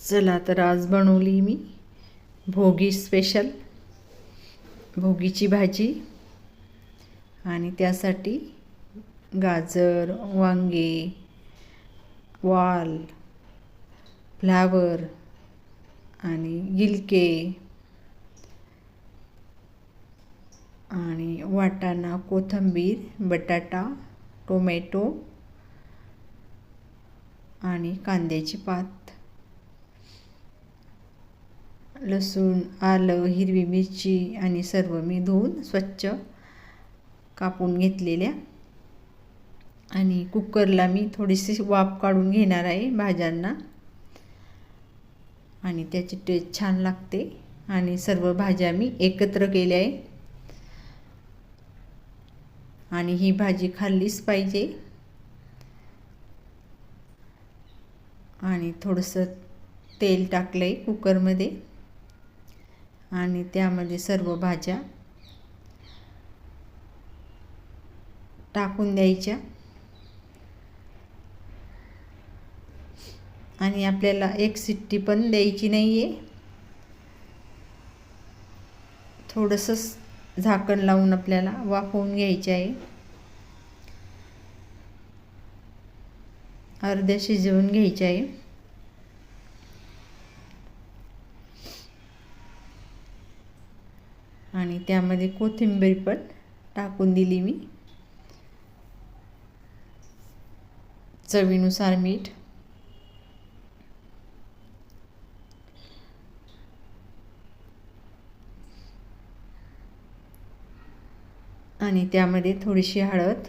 चला तर आज बनवली मी भोगी स्पेशल भोगीची भाजी. आणि त्यासाठी गाजर वांगे वाल फ्लावर आणि गिलके आणि वाटाणा कोथिंबीर बटाटा टोमॅटो आणि कांद्याची पात. लसूण आलं हिरवी मिरची आणि सर्व मी धुवून स्वच्छ कापून घेतलेल्या. आणि कुकरला मी थोडीशी वाफ काढून घेणार आहे भाज्यांना. आणि त्याची टेस्ट छान लागते. आणि सर्व भाज्या मी एकत्र केल्या आहे. आणि ही भाजी खाल्लीच पाहिजे. आणि थोडंसं तेल टाकलं आहे कुकरमध्ये. आणि त्यामध्ये सर्व भाज्या टाकून द्यायच्या. आणि आपल्याला एक सिट्टी पण द्यायची नाही आहे थोडंसं झाकण लावून आपल्याला वाफवून घ्यायचे आहे. अर्ध्या शिजवून घ्यायचे आहे आणि त्यामध्ये कोथिंबीर पण टाकून दिली मी. चवीनुसार मीठ. आणि त्यामध्ये थोडीशी हळद.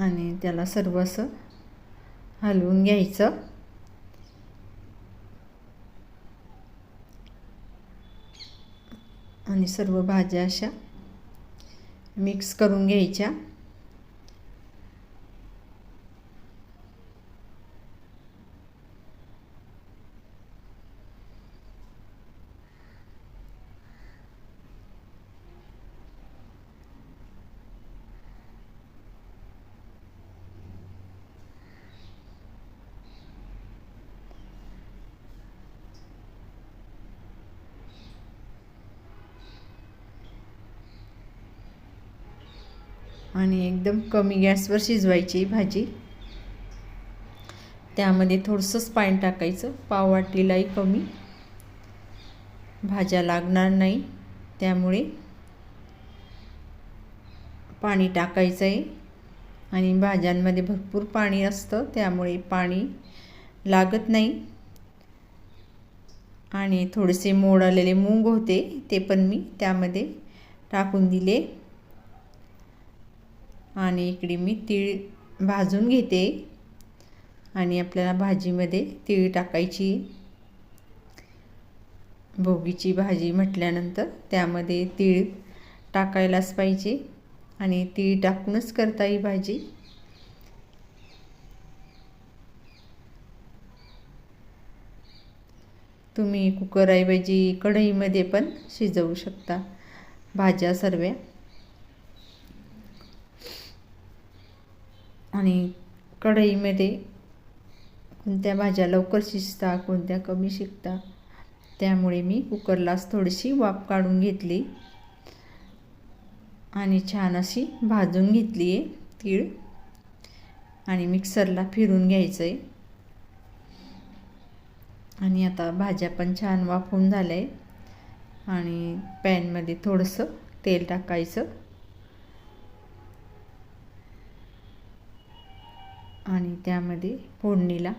आणि त्याला सर्व असं हलवून घ्यायचं. आणि सर्व भाज्या अशा मिक्स करून घ्यायच्या. आणि एकदम कमी गॅसवर शिजवायची भाजी. त्यामध्ये थोडंसंच पाणी टाकायचं. पाववाटीलाही कमी. भाज्या लागणार नाही. त्यामुळे पाणी टाकायचं आहे आणि भाज्यांमध्ये भरपूर पाणी असतं. त्यामुळे पाणी लागत नाही. आणि थोडेसे मोड आलेले मूग होते ते पण मी त्यामध्ये टाकून दिले. आणि इकडे मी तीळ भाजून घेते. आणि आपल्याला भाजीमध्ये तीळ टाकायची. भोगीची भाजी म्हटल्यानंतर त्यामध्ये तीळ टाकायलाच पाहिजे. आणि तीळ टाकूनच करता ही भाजी. तुम्ही कुकरऐवजी कढईमध्ये पण शिजवू शकता. भाज्या सर्व्या. आणि कढईमध्ये कोणत्या भाज्या लवकर शिजता कोणत्या कमी शिकता त्यामुळे मी कुकरलाच थोडीशी वाफ काढून घेतली. आणि छान अशी भाजून घेतली आहे तीळ. आणि मिक्सरला फिरून घ्यायचं आहे आणि आता भाज्या पण छान वाफून झाल्या आहे आणि पॅनमध्ये थोडंसं तेल टाकायचं. आणि त्यामध्ये फोडणीला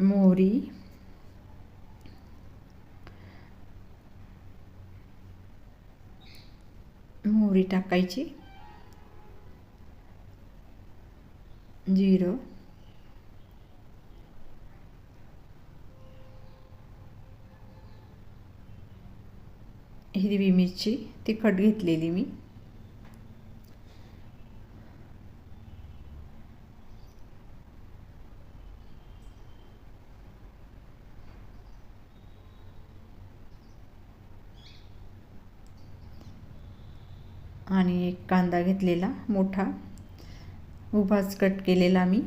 मोहरी मोहरी टाकायची जिरं हिरवी मिरची तिखट घेतलेली मी. आणि एक कांदा घेतलेला मोठा. उभाच कट केलेला मी.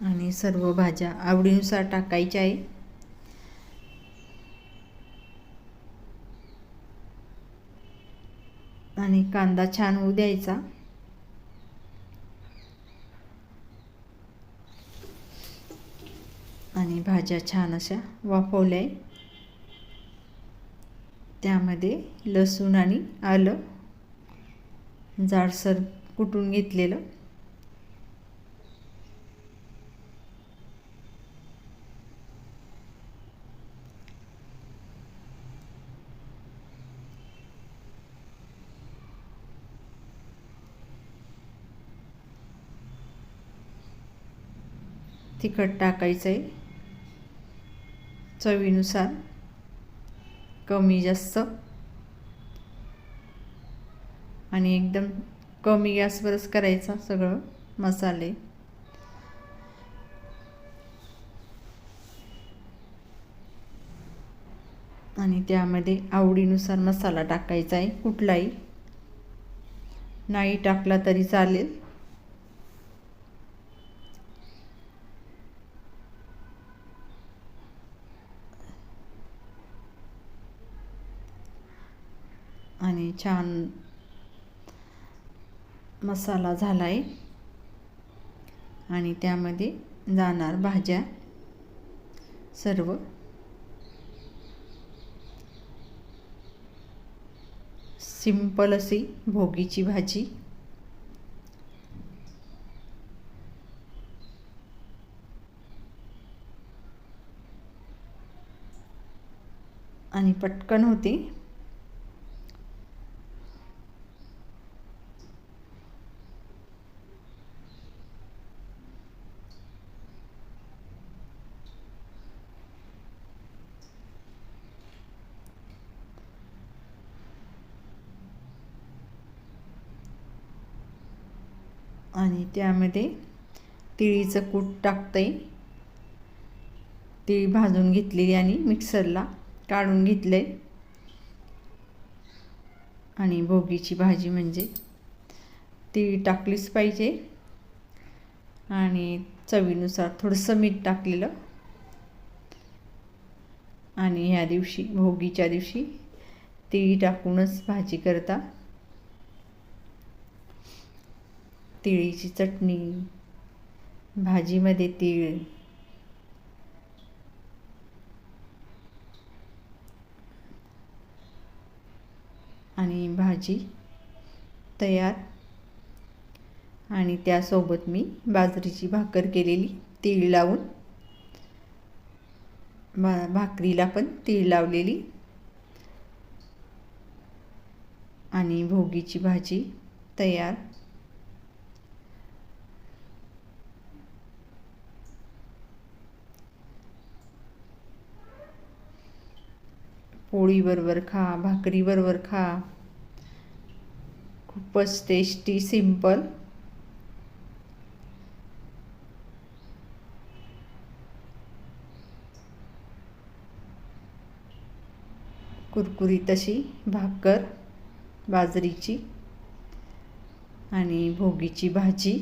आणि सर्व भाज्या आवडीनुसार टाकायच्या आहे. आणि कांदा छान होऊ द्यायचा. आणि भाज्या छान अशा वाफवल्या आहे त्यामध्ये लसूण आणि आलं. जाडसर कुटून घेतलेलं. तिखट टाकायचं आहे चवीनुसार. कमी जास्त. आणि एकदम कमी गॅसवरच करायचा सगळं मसाले. आणि त्यामध्ये आवडीनुसार मसाला टाकायचा आहे कुठलाही. नाही टाकला तरी चालेल आणि छान मसाला झाला आहे आणि त्यामध्ये जाणार भाज्या सर्व. सिंपल अशी भोगीची भाजी. आणि पटकन होते. आणि त्यामध्ये तिळीचं कूट टाकते तिळी भाजून घेतलेली आणि मिक्सरला काढून घेतले आणि भोगीची भाजी म्हणजे तिळी टाकलीच पाहिजे. आणि चवीनुसार थोडंसं मीठ टाकलेलं. आणि ह्या दिवशी भोगीच्या दिवशी तिळी टाकूनच भाजी करता. तिळीची चटणी भाजीमध्ये तीळ. आणि भाजी तयार. आणि त्यासोबत मी बाजरीची भाकर केलेली तीळ लावून. भा भाकरीला पण तीळ लावलेली. आणि भोगीची भाजी तयार. पोळीबरोबर खा भाकरीबरोबर खा. खूपच टेस्टी सिंपल कुरकुरीत अशी भाकर बाजरीची आणि भोगीची भाजी.